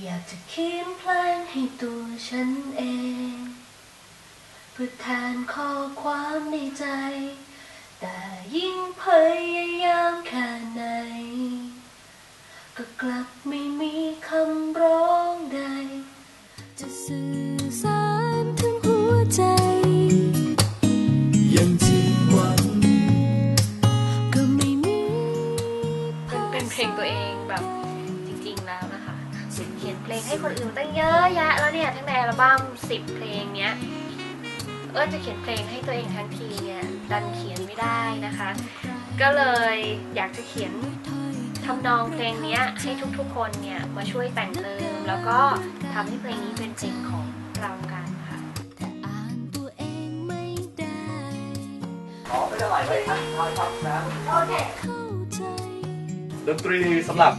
อยากจะเขียนเพลงให้ตัวฉันเอง เพื่อแทนข้อความในใจ แต่ยิ่งพยายามแค่ไหน ก็กลับไม่มีคำร้องใด จะสื่อสารถึงหัวใจ ยังที่หวังก็ไม่มีเป็นเพลงตัวเองแบบ นะคะเขียนเพลงให้คนอื่นตั้งเยอะแยะแล้วเนี่ยทั้งในอัลบั้ม10เพลงเนี้ยเอิ้นจะเขียนเพลงให้ตัวเองทั้งทีเนี่ยดันเขียนไม่ได้นะคะ ก็เลยอยากจะเขียนทำนองเพลงเนี้ยให้ทุกๆคนเนี่ยมาช่วยแต่งเติมแล้วก็ทำให้เพลงนี้เป็นเพลงของเรากันค่ะแต่อ่านตัวเองไม่ได้อ๋อไม่เป็นไรเลยครับทอยฟังนะเข้าใจ ดนตรีสำหรับ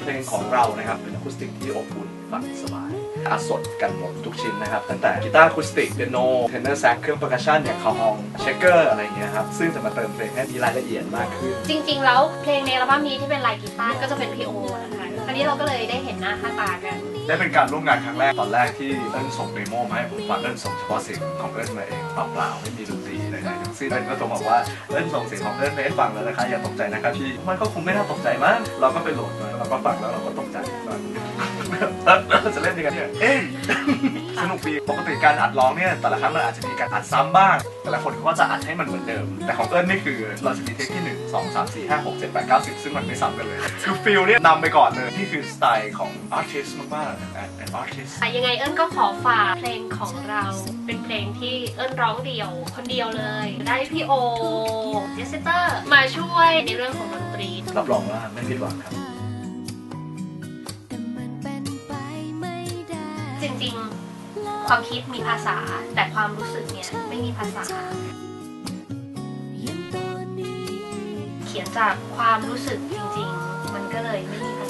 เพลงของเรานะครับ เป็นอะคูสติกที่อบอุ่นฟังสบาย อาสดกันหมดทุกชิ้นนะครับ ตั้งแต่กีตาร์อะคูสติกเปียโนเทนเนอร์แซกเครื่องเปอร์คัชชันอย่างคาฮองเชคเกอร์อะไรอย่างเงี้ยครับ ซึ่งจะมาเติมเพลงให้มีรายละเอียดมากขึ้น จริงๆ แล้วเพลงในอัลบั้มนี้ที่เป็นลายกีตาร์ก็จะเป็นพี่โอนะคะอันนี้เราก็เลยได้เห็นหน้าค่าตากัน ได้เป็นการร่วมงานครั้งแรกตอนแรกที่เอิ้นส่งเดโมมาให้ผมฟังเอิ้นส่งเฉพาะเสียงของเอิ้นมาเองเปล่าๆไม่มีดนตรีใดๆทั้งสิ้นเอิ้นก็ตรงบอกว่าเอิ้นส่งเสียงของเอิ้นไปให้ฟังแล้วนะคะอย่าตกใจนะครับพี่มันก็คงไม่น่าตกใจมั้งเราก็ไปโหลดมาเราก็ฟังแล้วเราก็ตกใจว่าเราจะเล่นยังไงเนี่ยเอ๊ะ สนุกดีปกติการอัดร้องเนี่ยแต่ละครั้งมันอาจจะมีการอัดซ้ำบ้าง แต่ละคนเขาก็จะอัดให้มันเหมือนเดิม แต่ของเอิ้นนี่คือเราจะมีเทคที่หนึ่งสองสามสี่ห้าหกเจ็ดแปดเก้าสิบซึ่งมันไม่ซ้ำกันเลย คือฟิลเนี่ยนำไปก่อนเลย นี่คือสไตล์ของอาร์ติสมากๆเป็นอาร์ติสแต่ยังไงเอิญก็ขอฝากเพลงของเราเป็นเพลงที่เอิญร้องเดี่ยวคนเดียวเลย ได้พี่โอเจสเตอร์มาช่วยในเรื่องของดนตรี รับรองว่าไม่ผิดหวังครับ จริงๆ ความคิดมีภาษา แต่ความรู้สึกเนี่ยไม่มีภาษายังตอนนี้เขียนจากความรู้สึกจริงๆ มันก็เลยไม่มีภาษ